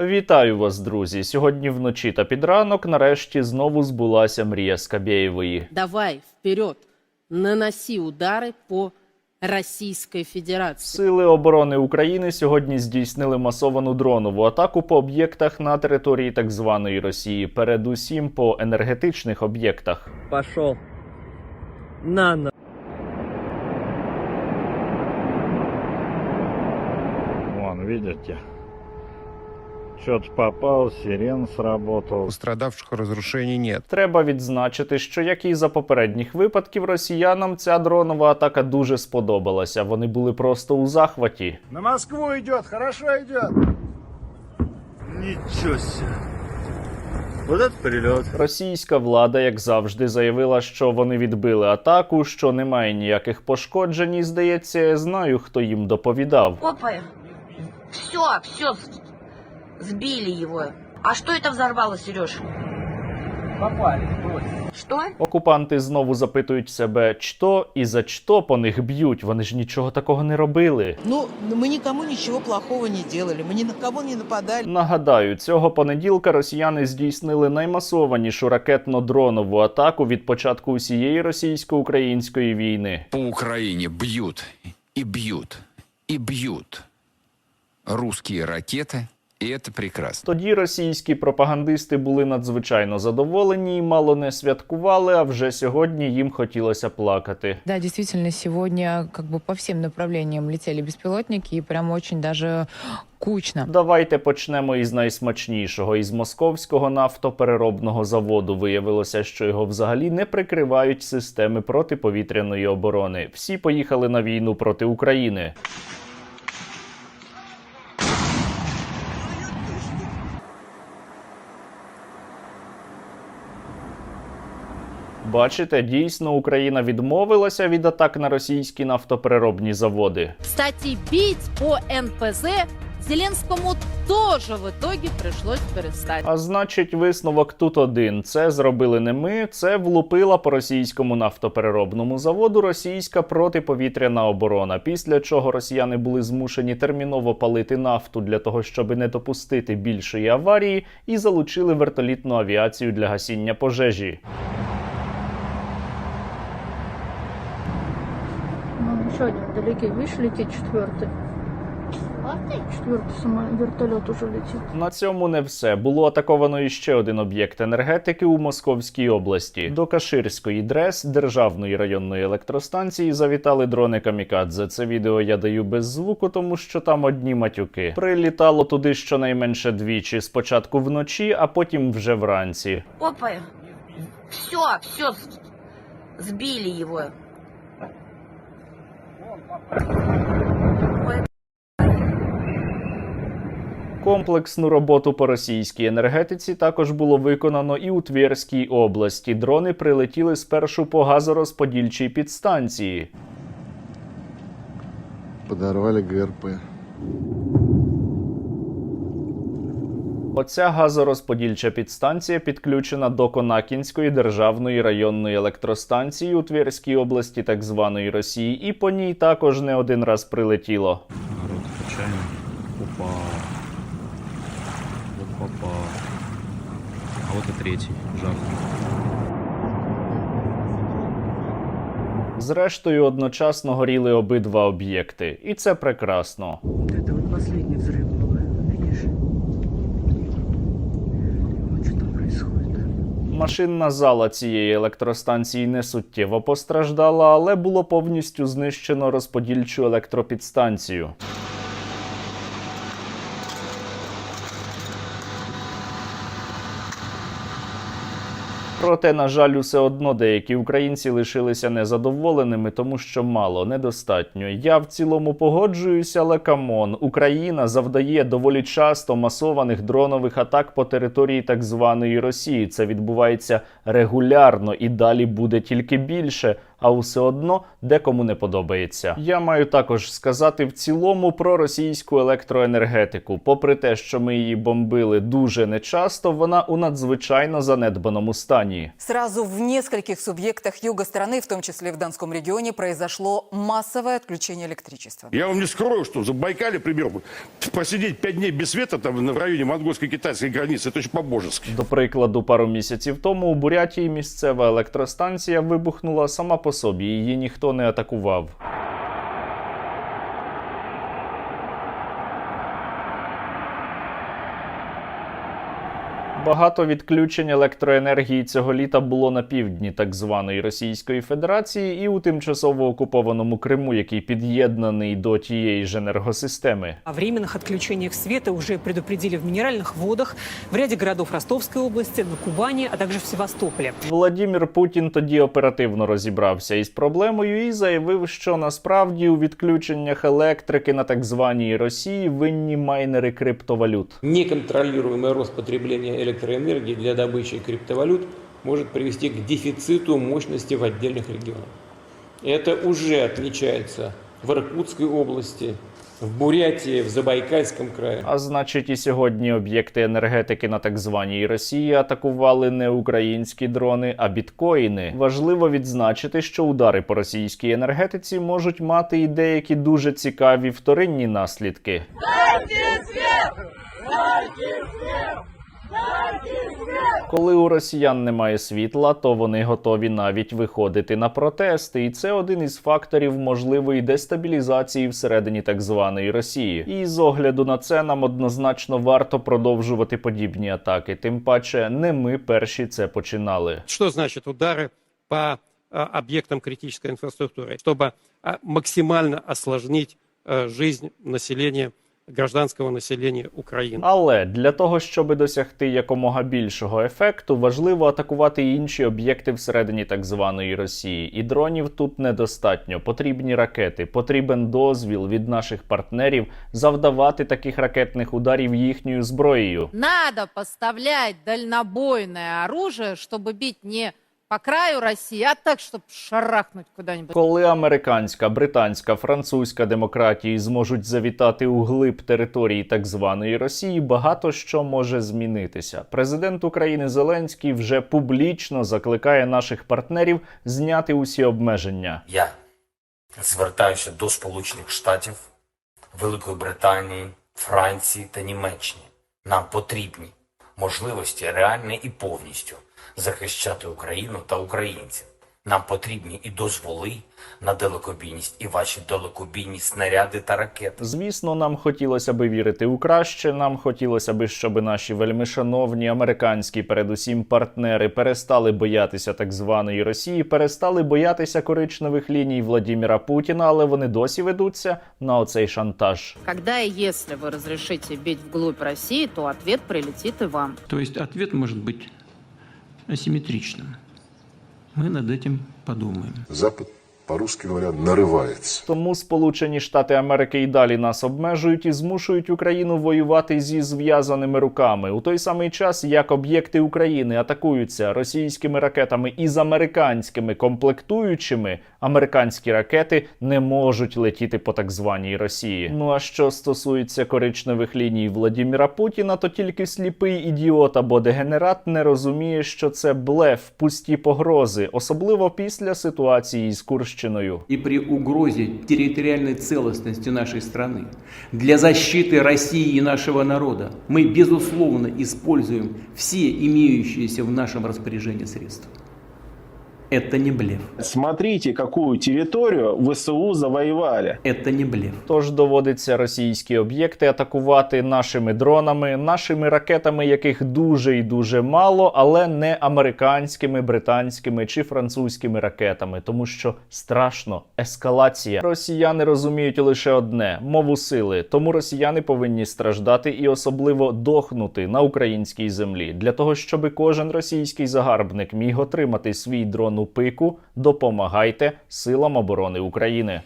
Вітаю вас, друзі! Сьогодні вночі та під ранок нарешті знову збулася мрія Скабєєвої. Давай вперед, наноси удары по Российской Федерации. Сили оборони України сьогодні здійснили масовану дронову атаку по об'єктах на території так званої Росії, передусім по енергетичних об'єктах. Пошел. На на. Вон, видите? Что-то попал, сирен сработал. Пострадавших разрушений нет. Треба відзначити, що як і за попередніх випадків, росіянам ця дронова атака дуже сподобалася. Вони були просто у захваті. На Москву идет, хорошо идет. Ничего себе. Вот это. Російська влада, як завжди, заявила, що вони відбили атаку, що немає ніяких пошкоджень. І здається, я знаю, хто їм доповідав. Опа. Все, все. Сбили его. А что это взорвало, Сереж? Попали. Что? Окупанти знову запитують себе, що і за що по них б'ють. Вони ж нічого такого не робили. Ну, мы никому ничего плохого не делали, мы ни на кого не нападали. Нагадаю, цього понеділка росіяни здійснили наймасованішу ракетно-дронову атаку від початку усієї російсько-української війни. По Украине бьют и бьют и бьют русские ракеты, и это прекрасно. Тоді російські пропагандисти були надзвичайно задоволені і мало не святкували. А вже сьогодні їм хотілося плакати. Да, действительно, сегодня как бы по всем направлениям летели беспилотники, и прям очень даже кучно. Давайте почнемо із найсмачнішого. Із московського нафтопереробного заводу виявилося, що його взагалі не прикривають системи протиповітряної оборони. Всі поїхали на війну проти України. Бачите, дійсно Україна відмовилася від атак на російські нафтопереробні заводи. Кстати, бить по НПЗ Зеленскому тоже в итоге пришлось перестать. А значить, висновок тут один: це зробили не ми, це влупила по російському нафтопереробному заводу російська протиповітряна оборона. Після чого росіяни були змушені терміново палити нафту для того, щоб не допустити більшої аварії, і залучили вертолітну авіацію для гасіння пожежі. Ну, еще один вдалеке. Видишь, летит четвертый. Четвертый самолет, вертолет уже летит. На цьому не все. Було атаковано іще один об'єкт енергетики у Московській області. До Каширської ДРЕС державної районної електростанції завітали дрони Камікадзе. Це відео я даю без звуку, тому що там одні матюки. Прилітало туди щонайменше двічі. Спочатку вночі, а потім вже вранці. Опа. Все, все. Сбили его. Комплексну роботу по російській енергетиці також було виконано і у Тверській області. Дрони прилетіли спершу по газорозподільчій підстанції. Подорвали ГРП. Оця газорозподільча підстанція підключена до Конакінської державної районної електростанції у Тверській області так званої Росії, і по ній також не один раз прилетіло. Народ. Опа. А вот и третий. Жах. Зрештою, одночасно горіли обидва об'єкти, і це прекрасно. Машинна зала цієї електростанції не суттєво постраждала, але було повністю знищено розподільчу електропідстанцію. Проте, на жаль, усе одно деякі українці лишилися незадоволеними, тому що мало, недостатньо. Я в цілому погоджуюся, але камон, Україна завдає доволі часто масованих дронових атак по території так званої Росії. Це відбувається регулярно і далі буде тільки більше а все одно декому не подобається. Я маю також сказати в цілому про російську електроенергетику. Попри те, що ми її бомбили дуже нечасто, вона у надзвичайно занедбаному стані. Сразу в нескольких субъектах юга страны, в том числе в Донском регионе, произошло массовое отключение электричества. Я вам не скрою, что в Забайкале, пример, посидеть пять дней без света там в районе монгольско-китайской границы, это очень по-божески. До прикладу, пару місяців тому у Бурятії місцева електростанція вибухнула сама по собі. Її ніхто не атакував. Багато відключень електроенергії цього літа було на півдні так званої Російської Федерації і у тимчасово окупованому Криму, який під'єднаний до тієї ж енергосистеми. О временных отключениях света уже предупредили в Минеральных водах, в ряде городов Ростовской области, на Кубани, а также в Севастополе. Владімір Путін тоді оперативно розібрався із проблемою і заявив, що насправді у відключеннях електрики на так званій Росії винні майнери криптовалют. Неконтролируемый рост потребления электроэнергии для добычи криптовалют может привести к дефициту мощности в отдельных регионах. Это уже отмечается в Иркутской области, в Бурятии, в Забайкальском крае. А значить, і сьогодні об'єкти енергетики на так званій Росії атакували не українські дрони, а біткоїни. Важливо відзначити, що удари по російській енергетиці можуть мати і деякі дуже цікаві вторинні наслідки. Коли у росіян немає світла, то вони готові навіть виходити на протести, і це один із факторів можливої дестабілізації всередині так званої Росії. І з огляду на це нам однозначно варто продовжувати подібні атаки. Тим паче, не ми перші це починали. Что значит удары по а, объектам критической инфраструктуры? Чтобы а, максимально осложнить а, жизнь Населения, гражданского населения Украины. Але для того, щоб досягти якомога більшого ефекту, важливо атакувати і інші об'єкти всередині так званої Росії. І дронів тут недостатньо. Потрібні ракети, потрібен дозвіл від наших партнерів завдавати таких ракетних ударів їхньою зброєю. Надо поставлять дальнобойное оружие, чтобы бить не по краю России, а так, чтобы шарахнуть куда-нибудь. Коли американська, британська, французька демократії зможуть завітати у глиб території так званої Росії, багато що може змінитися. Президент України Зеленський вже публічно закликає наших партнерів зняти усі обмеження. Я звертаюся до Сполучених Штатів, Великої Британії, Франції та Німеччини. Нам потрібні можливості реально і повністю захищати Україну та українців. Нам потрібні і дозволи на далекобійність, і ваші далекобійні снаряди та ракети. Звісно, нам хотілося би вірити у краще. Нам хотілося би, щоб наші вельмишановні американські, передусім партнери, перестали боятися так званої Росії, перестали боятися коричневих ліній Владіміра Путіна, але вони досі ведуться на оцей шантаж. Когда и если вы разрешите бить вглубь России, то ответ прилетит и вам. То есть ответ может быть асимметричным. Мы над этим подумаем. Запад, по-русски говоря, нарывается. Тому Сполучені Штати Америки і далі нас обмежують і змушують Україну воювати зі зв'язаними руками у той самий час, як об'єкти України атакуються російськими ракетами із американськими комплектуючими. Американські ракети не можуть летіти по так званій Росії. Ну а що стосується коричневих ліній Владіміра Путіна, то тільки сліпий ідіот або дегенерат не розуміє, що це блеф, пусті погрози, особливо після ситуації з Курщиною. И при угрозе территориальной целостности нашей страны, для защиты России и нашего народа, мы, безусловно, используем все имеющиеся в нашем распоряжении средства. Это не блеф. Смотрите, какую территорию ВСУ завоевали. Это не блеф. Тож доводиться російські об'єкти атакувати нашими дронами, нашими ракетами, яких дуже і дуже мало, але не американськими, британськими чи французькими ракетами, тому що страшно ескалація. Росіяни розуміють лише одне мову сили, тому росіяни повинні страждати і особливо дохнути на українській землі для того, щоб кожен російський загарбник міг отримати свій дрон у пику. Допомагайте силам оборони України.